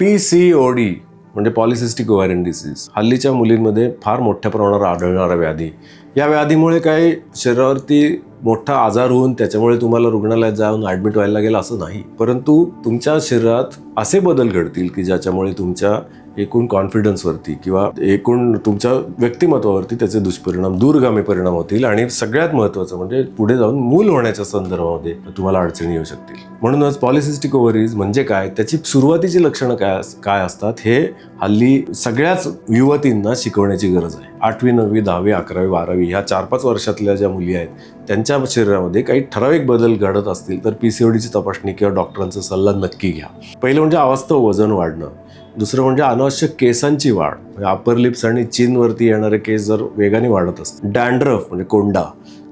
P C O D म्हणजे polycystic ovarian disease हल्लीच्या मुलींमध्ये फार मोठ्या प्रमाणावर आढळणारा व्याधी. या व्याधीमुळे काही शरीरावरती मोठा आजार होऊन त्याच्यामुळे तुम्हाला रुग्णालयात जाऊन ॲडमिट व्हायला लागेल असं नाही. परंतु तुमच्या शरीरात असे बदल घडतील की ज्याच्यामुळे तुमच्या एकूण कॉन्फिडन्सवरती किंवा एकूण तुमच्या व्यक्तिमत्वावरती त्याचे दुष्परिणाम दूरगामी परिणाम होतील आणि सगळ्यात महत्त्वाचं म्हणजे पुढे जाऊन मूल होण्याच्या संदर्भामध्ये तुम्हाला अडचणी येऊ शकतील. म्हणूनच पॉलिसिस्टिक ओव्हरीज म्हणजे काय? त्याची सुरुवातीची लक्षणं काय अस- काय असतात? हे हल्ली सगळ्याच युवतींना शिकवण्याची गरज आहे. आठवी नववी दहावी अकरावी बारावी ह्या चार पाच वर्षातल्या ज्या मुली आहेत त्यांच्या शरीरामध्ये काही ठराविक बदल घडत असतील तर पी सी ओ डीची तपासणी किंवा डॉक्टरांचा सल्ला नक्की घ्या. पहिलं म्हणजे अवास्तव वजन वाढणं. दुसरं म्हणजे अनावश्यक केसांची वाढ. म्हणजे अपर लिप्स आणि चीनवरती येणारे केस जर वेगाने वाढत असतात डॅन्ड्रफ म्हणजे कोंडा.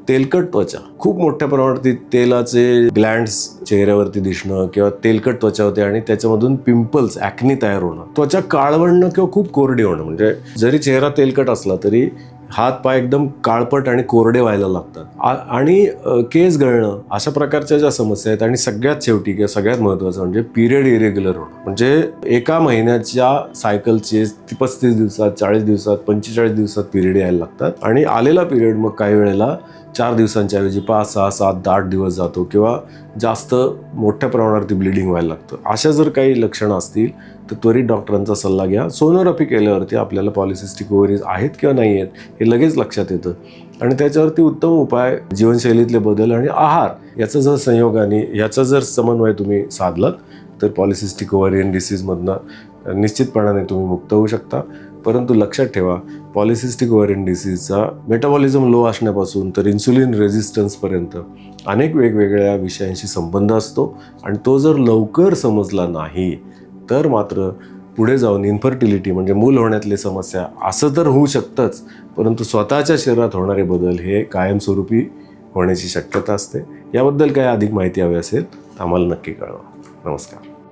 तेलकट त्वचा. खूप मोठ्या प्रमाणात ती तेलाचे ग्लँड्स चेहऱ्यावरती दिसणं किंवा तेलकट त्वचा होते आणि त्याच्यामधून पिंपल्स ॲक्नी तयार होणं. त्वचा काळवणं किंवा खूप कोरडी होणं. म्हणजे जरी चेहरा तेलकट असला तरी हात पाय एकदम काळपट आणि कोरडे व्हायला लागतात. आणि केस गळणं अशा प्रकारच्या ज्या समस्या आहेत आणि सगळ्यात शेवटी किंवा सगळ्यात महत्त्वाचं म्हणजे पिरियड इरेग्युलर होणं. म्हणजे एका महिन्याच्या सायकलचे पस्तीस दिवसात चाळीस दिवसात पंचेचाळीस दिवसात पिरियड यायला लागतात. आणि आलेला पिरियड मग काही वेळेला चार दिवसांच्या ऐवजी पाच सहा सात आठ दिवस जातो किंवा जास्त मोठ्या प्रमाणावरती ब्लिडिंग व्हायला लागतं. अशा जर काही लक्षणं असतील तर त्वरित डॉक्टरांचा सल्ला घ्या. सोनोग्राफी केल्यावरती आपल्याला पॉलिसिस्टिक ओव्हरीज आहेत किंवा नाही आहेत हे लगेच लक्षात येतं. आणि त्याच्यावरती उत्तम उपाय जीवनशैलीतले बदल आणि आहार याचा जर संयोगाने याचा जर समन्वय तुम्ही साधलात तर पॉलिसिस्टिक ओव्हरियन डिसीजमधनं निश्चितपणाने तुम्ही मुक्त होऊ शकता. परंतु लक्षात ठेवा पॉलिसिस्टिक ओव्हरियन डिसीजचा मेटाबॉलिझम लो असण्यापासून तर इन्सुलिन रेझिस्टन्सपर्यंत अनेक वेगवेगळ्या विषयांशी संबंध असतो. आणि तो जर लवकर समजला नाही तर मात्र पुढे जाऊन इन्फर्टिलिटी म्हणजे मूल होण्यातली समस्या असं तर होऊ शकतंच परंतु स्वतःच्या शरीरात होणारे बदल हे कायमस्वरूपी होण्याची शक्यता असते. याबद्दल काय अधिक माहिती हवी असेल तर आम्हाला नक्की कळवा. नमस्कार.